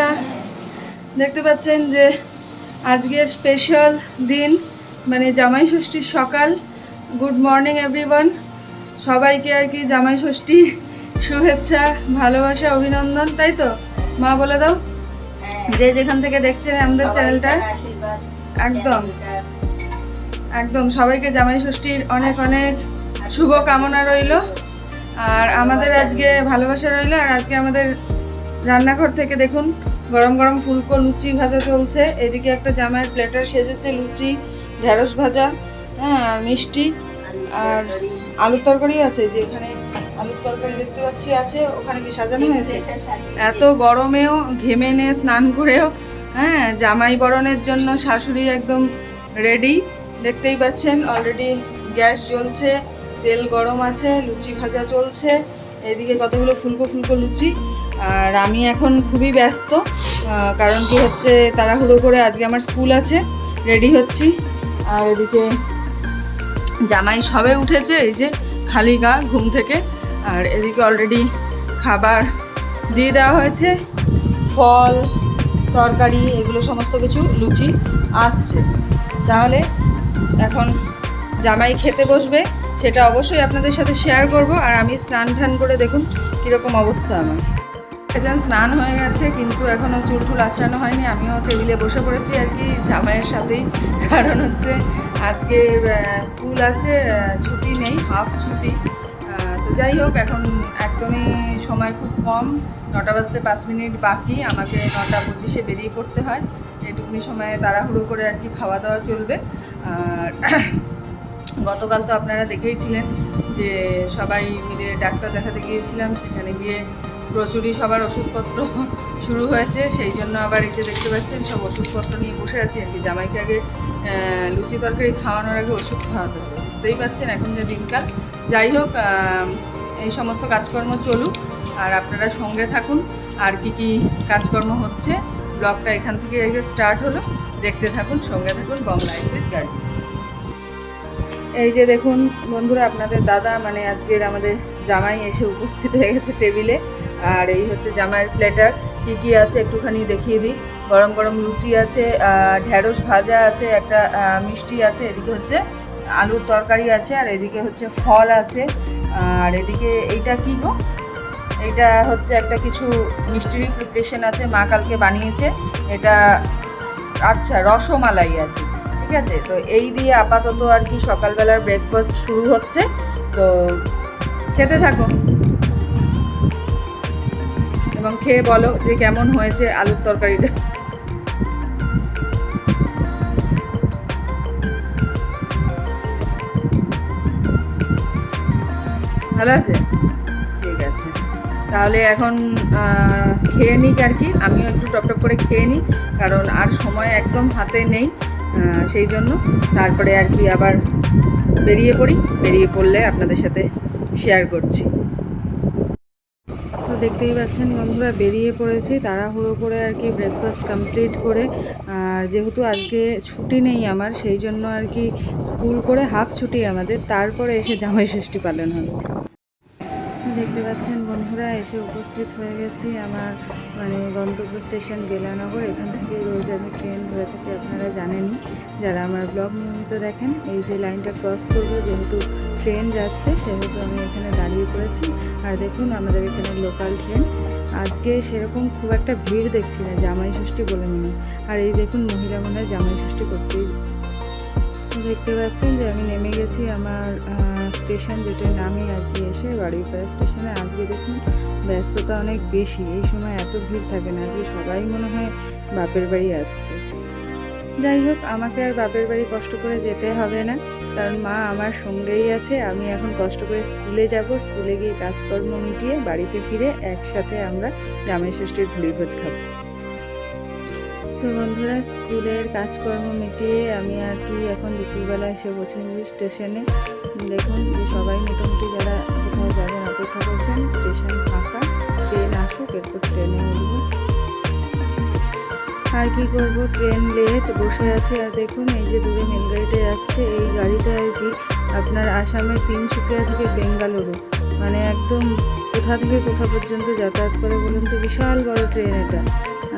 বন্ধুরা দেখতে পাচ্ছেন যে আজকে স্পেশাল দিন মানে জামাই ষষ্ঠীর সকাল। গুড মর্নিং এভরিওয়ান সবাইকে আর কি জামাই ষষ্ঠী শুভেচ্ছা ভালোবাসা অভিনন্দন তাই তো? মা বলে দাও। যে যেখান থেকে দেখছেন আমাদের চ্যানেলটা একদম। একদম সবাইকে জামাই ষষ্ঠীর অনেক অনেক শুভ কামনা রইল। আর আমাদের আজকে ভালোবাসা রইল আর আজকে আমাদের রান্নাঘর থেকে দেখুন গরম গরম ফুলকো লুচি ভাজা চলছে। এদিকে একটা জামাইয়ের প্লেটার সেজেছে লুচি ঢেঁড়স ভাজা হ্যাঁ আর মিষ্টি আর আলুর তরকারি আছে যে এখানে আলুর তরকারি দেখতে পাচ্ছি আছে ওখানে কি সাজানো হয়েছে? এত গরমেও ঘেমে নে স্নান করেও হ্যাঁ জামাই বরণের জন্য শাশুড়ি একদম রেডি দেখতেই পাচ্ছেন অলরেডি গ্যাস জ্বলছে তেল গরম আছে লুচি ভাজা চলছে এদিকে কতগুলো ফুলকো ফুলকো লুচি আর আমি এখন খুবই ব্যস্ত কারণ কি হচ্ছে, তাড়াহুড়ো করে আজকে আমার স্কুল আছে, রেডি হচ্ছি। আর এদিকে জামাই সবে উঠেছে, এই যে খালি গা ঘুম থেকে। আর এদিকে অলরেডি খাবার দিয়ে দেওয়া হয়েছে, ফল, তরকারি, এগুলো সমস্ত কিছু, লুচি আসছে। তাহলে এখন জামাই খেতে বসবে, সেটা অবশ্যই আপনাদের সাথে শেয়ার করব। আর আমি স্নান টান করে দেখুন কীরকম অবস্থা আমার। এজন স্নান হয়ে গেছে, কিন্তু এখনও চুল টুল আঁচড়ানো হয়নি। আমিও টেবিলে বসে পড়েছি আর কি, জামাইয়ের সাথেই। কারণ হচ্ছে আজকে স্কুল আছে ছুটি নেই হাফ ছুটি। তো যাই হোক, এখন একদমই সময় খুব কম। নটা বাজতে পাঁচ মিনিট বাকি, আমাকে নটা পঁচিশে বেরিয়ে পড়তে হয়। এটুকুনি সময়ে তাড়াহুড়ো করে আর কি খাওয়া দাওয়া চলবে। আর গতকাল তো আপনারা দেখেইছিলেন যে সবাই মিলে ডাক্তার দেখাতে গিয়েছিলাম, সেখানে গিয়ে প্রচুরই সবার ওষুধপত্র শুরু হয়েছে। সেই জন্য আবার যে দেখতে পাচ্ছেন, সব ওষুধপত্র নিয়ে বসে আছি। আর কি জামাইকে আগে লুচি তরকারি খাওয়ানোর আগে ওষুধ খাওয়াতে হবে। বুঝতেই পারছেন এখন যে দিনকাল। যাই হোক এই সমস্ত কাজকর্ম চলুক। আর আপনারা সঙ্গে থাকুন, আর কি কি কাজকর্ম হচ্ছে। ব্লগটা এখান থেকে স্টার্ট হলো। দেখতে থাকুন, সঙ্গে থাকুন বং লাইফের গাড়ি। এই যে দেখুন বন্ধুরা, আপনাদের দাদা মানে আজকের আমাদের জামাই এসে উপস্থিত হয়ে গেছে টেবিলে। আর এই হচ্ছে জামাইয়ের প্লেটার কী কী আছে একটুখানি দেখিয়ে দিই। গরম গরম লুচি আছে ঢ্যাঁড়স ভাজা আছে, একটা মিষ্টি আছে, এদিকে হচ্ছে আলুর তরকারি আছে, আর এদিকে হচ্ছে ফল আছে। আর এদিকে এইটা কি গো? এইটা হচ্ছে একটা কিছু মিষ্টির প্রিপারেশন আছে, মা কালকে বানিয়েছে। এটা আচ্ছা রসমালাই আছে। ঠিক আছে? তো এই দিয়ে আপাতত আর কি সকালবেলার ব্রেকফাস্ট শুরু হচ্ছে। তো খেতে থাকো। এবং খেয়ে বলো যে কেমন হয়েছে আলুর তরকারিটা। ভালো আছে? ঠিক আছে। তাহলে এখন খেয়ে নিক আর কি। আমিও একটু টপ টপ করে খেয়ে নিই। কারণ আর সময় একদম হাতে নেই। সেই জন্য। তারপরে আর কি আবার বেরিয়ে পড়ি। বেরিয়ে পড়লে আপনাদের সাথে শেয়ার করছি। তো দেখতেই পাচ্ছেন বন্ধুরা, বেরিয়ে পড়েছি তাড়াহুড়ো করে আর কি ব্রেকফাস্ট কমপ্লিট করে। আর যেহেতু আজকে ছুটি নেই আমার, সেই জন্য আর কি স্কুল করে হাফ ছুটি আমাদের। তারপরে এসে জামাই ষষ্ঠী পালন হবে। দেখতে পাচ্ছেন বন্ধুরা এসে উপস্থিত হয়ে গেছি আমার মানে গন্তব্য স্টেশন বেলানগর এখান থেকে রোজ আমি ট্রেন ধরে থাকি, আপনারা জানেনই। যারা আমার ব্লগ নিয়মিত দেখেন, এই যে লাইনটা ক্রস করব, যেহেতু ট্রেন যাচ্ছে, সেহেতু আমি এখানে দাঁড়িয়ে পড়েছি। আর দেখুন, আমাদের এখানে লোকাল ট্রেন আজকে সেরকম খুব একটা ভিড় দেখছি না, জামাই ষষ্ঠী বলে মনে আর এই দেখুন, মহিলা মনে জামাই ষষ্ঠী করতেই দেখতে পাচ্ছেন যে আমি নেমে গেছি আমার স্টেশন যেটা নামে আর কি এসে বাড়িপাড়া স্টেশনে আজকে দেখুন। ব্যস্ততা অনেক বেশি, এই সময় এত ভিড় থাকে না আজকে সবাই মনে হয় বাপের বাড়ি আসছে। যাই হোক, আমাকে আর বাপের বাড়ি কষ্ট করে যেতে হবে না, কারণ মা আমার সঙ্গেই আছে, আমি এখন কষ্ট করে স্কুলে যাব, স্কুলে গিয়ে কাজকর্ম মিটিয়ে বাড়িতে ফিরে একসাথে আমরা জামাই ষষ্ঠীর ভুড়ি ভোজ খাব। তো বন্ধুরা, স্কুলের কাজকর্ম মিটিয়ে আমি আর কি এখন বিকেলবেলা এসে পৌঁছেছি স্টেশনে। দেখুন আর কি করব? ট্রেন লেট বসে আছে। আর দেখুন, এই যে দূরে মেল গাড়িটা যাচ্ছে, এই গাড়িটা আর কি আপনার আসামের তিনসুকিয়া থেকে বেঙ্গালুরু। মানে একদম কোথা থেকে কোথা পর্যন্ত যাতায়াত করে বলুন তো, বিশাল বড় ট্রেন এটা।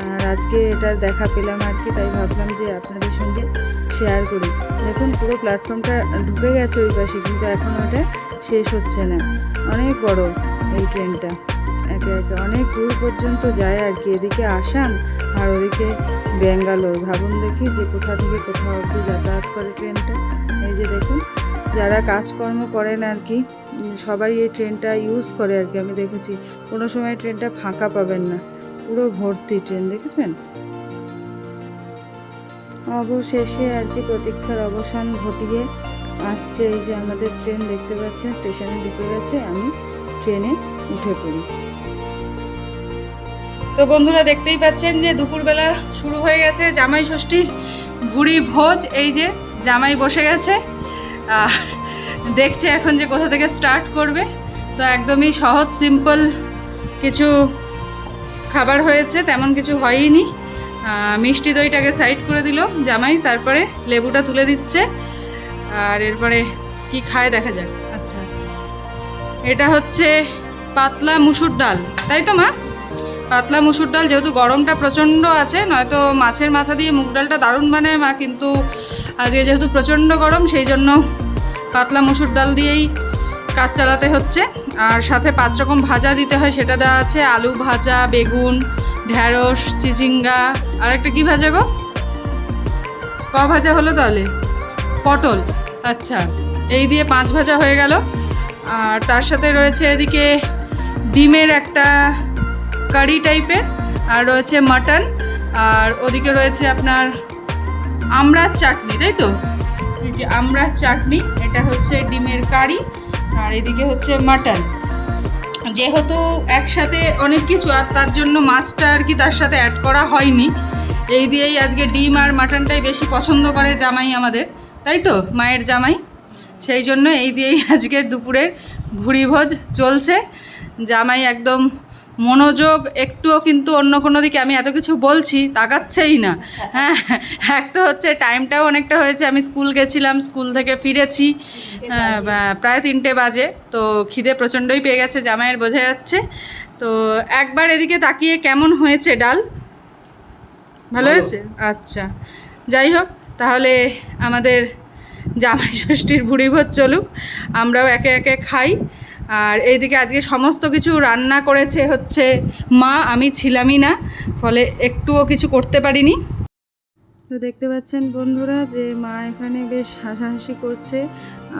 আর আজকে এটা দেখা পেলাম আর কি, তাই ভাবলাম যে আপনাদের সঙ্গে শেয়ার করি। দেখুন, পুরো প্ল্যাটফর্মটা ঢুকে গেছে ওই পাশে, কিন্তু এখন ওটা শেষ হচ্ছে না। অনেক বড় এই ট্রেনটা। একে একে অনেক দূর পর্যন্ত যায় আর কি। এদিকে আসাম আর ওদিকে ব্যাঙ্গালোর ভাবুন দেখি যে কোথা থেকে কোথাও অবধি যাতায়াত করে ট্রেনটা। এই যে দেখুন, যারা কাজকর্ম করেন আর কি সবাই এই ট্রেনটা ইউজ করে আর কি। আমি দেখেছি, কোনো সময় ট্রেনটা ফাঁকা পাবেন না। পুরো ভর্তি ট্রেন, দেখেছেন? অবশেষে আর কি প্রতীক্ষার অবসান ঘটিয়ে আসছে এই যে আমাদের ট্রেন, দেখতে পাচ্ছেন, স্টেশনে ঢুকে গেছে। আমি ট্রেনে উঠে পড়ি। তো বন্ধুরা দেখতেই পাচ্ছেন যে দুপুরবেলা শুরু হয়ে গেছে জামাই ষষ্ঠীর ভুড়ি ভোজ এই যে জামাই বসে গেছে। আর দেখছে এখন যে কোথা থেকে স্টার্ট করবে। তো একদমই সহজ সিম্পল কিছু খাবার হয়েছে তেমন কিছু হয়ইনি। আহ, মিষ্টি দইটাকে সাইড করে দিল জামাই তারপরে লেবুটা তুলে দিচ্ছে। আর এরপরে কি খায় দেখা যাক। আচ্ছা এটা হচ্ছে পাতলা মুসুর ডাল তাই তো মা? পাতলা মুসুর ডাল, যেহেতু গরমটা প্রচণ্ড আছে, নয়তো মাছের মাথা দিয়ে মুগ ডালটা দারুণ বানায় মা, কিন্তু আজকে যেহেতু প্রচণ্ড গরম, সেই জন্য পাতলা মুসুর ডাল দিয়েই কাজ চালাতে হচ্ছে। আর সাথে পাঁচ রকম ভাজা দিতে হয়, সেটা দেওয়া আছে আলু ভাজা, বেগুন, ঢ্যাঁড়স, চিচিঙ্গা, আর একটা কী ভাজা গো? ক ভাজা হলো তাহলে? পটল। আচ্ছা এই দিয়ে পাঁচ ভাজা হয়ে গেল। আর তার সাথে রয়েছে এদিকে ডিমের একটা কারি টাইপের, আর রয়েছে মাটন, আর ওদিকে রয়েছে আপনার আমড়ার চাটনি, তাই তো? এই যে আমড়ার চাটনি, এটা হচ্ছে ডিমের কারি, আর এদিকে হচ্ছে মাটন। যেহেতু একসাথে অনেক কিছু, আর তার জন্য মাছটা আর কি তার সাথে অ্যাড করা হয়নি, এই দিয়েই আজকে ডিম আর মাটনটাই বেশি পছন্দ করে জামাই আমাদের, তাই তো? মায়ের জামাই। সেই জন্য এই দিয়েই আজকের দুপুরের ভুড়ি ভোজ চলছে। জামাই একদম মনোযোগ একটুও কিন্তু অন্য কোনো দিকে আমি এত কিছু বলছি তাকাচ্ছেই না। হ্যাঁ এক তো হচ্ছে টাইমটাও অনেকটা হয়েছে আমি স্কুল গেছিলাম স্কুল থেকে ফিরেছি হ্যাঁ, প্রায় তিনটে বাজে তো খিদে প্রচণ্ডই পেয়ে গেছে জামাইয়ের বোঝা যাচ্ছে। তো একবার এদিকে তাকিয়ে কেমন হয়েছে ডাল? ভালো ভালো। হয়েছে? আচ্ছা যাই হোক তাহলে আমাদের জামাই ষষ্ঠীর ভুড়ি ভোজ চলুক আমরাও একে একে খাই। আর এইদিকে আজকে সমস্ত কিছু রান্না করেছে হচ্ছে মা, আমি ছিলামই না, ফলে একটুও কিছু করতে পারিনি। তো দেখতে পাচ্ছেন বন্ধুরা যে মা এখানে বেশ হাসাহাসি করছে,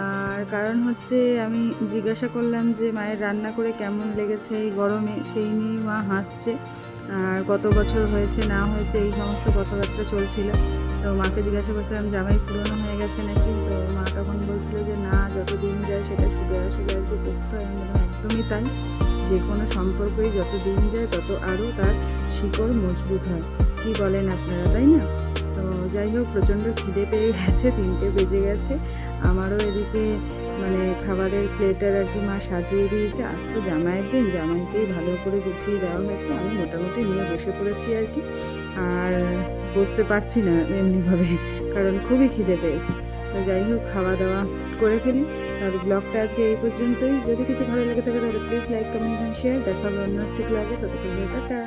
আর কারণ হচ্ছে আমি জিজ্ঞাসা করলাম যে মায়ের রান্না করে কেমন লেগেছে, এই গরমে সেই নিয়েই মা হাসছে। আর কত বছর হয়েছে, না হয়েছে, এই সমস্ত কথাবার্তা চলছিল। তো মাকে জিজ্ঞাসা করছিলাম, জামাই পুরনো হয়ে গেছে নাকি? তো মা তখন বলছিল যে, না, যতদিন যায় সেটা আসলে আর কি করতে হয়। আমি একদমই তাই। যে কোনো সম্পর্কই যত দিন যায়, তত আরও তার শিকড় মজবুত হয়। কি বলেন আপনারা, তাই না? তো যাই হোক, প্রচণ্ড খিদে পেয়ে গেছে, তিনটে বেজে গেছে। আমারও এদিকে মানে খাবারের প্লেটার আর কি মা সাজিয়ে দিয়েছে। আর তো জামাইয়ের দিন, জামাইকেই ভালো করে গুছিয়ে দেওয়া হয়েছে। আমি মোটামুটি নিয়ে বসে পড়েছি আর কি। আর বসতে পারছি না এমনিভাবে, কারণ খুবই খিদে পেয়েছে। তো যাই হোক, খাওয়া দাওয়া করে ফেলি। আর ব্লগটা আজকে এই পর্যন্তই। যদি কিছু ভালো লেগে থাকে, তাহলে please like comment and share দেখা হবে অন্য একটি ব্লগে ততক্ষণ টাটা।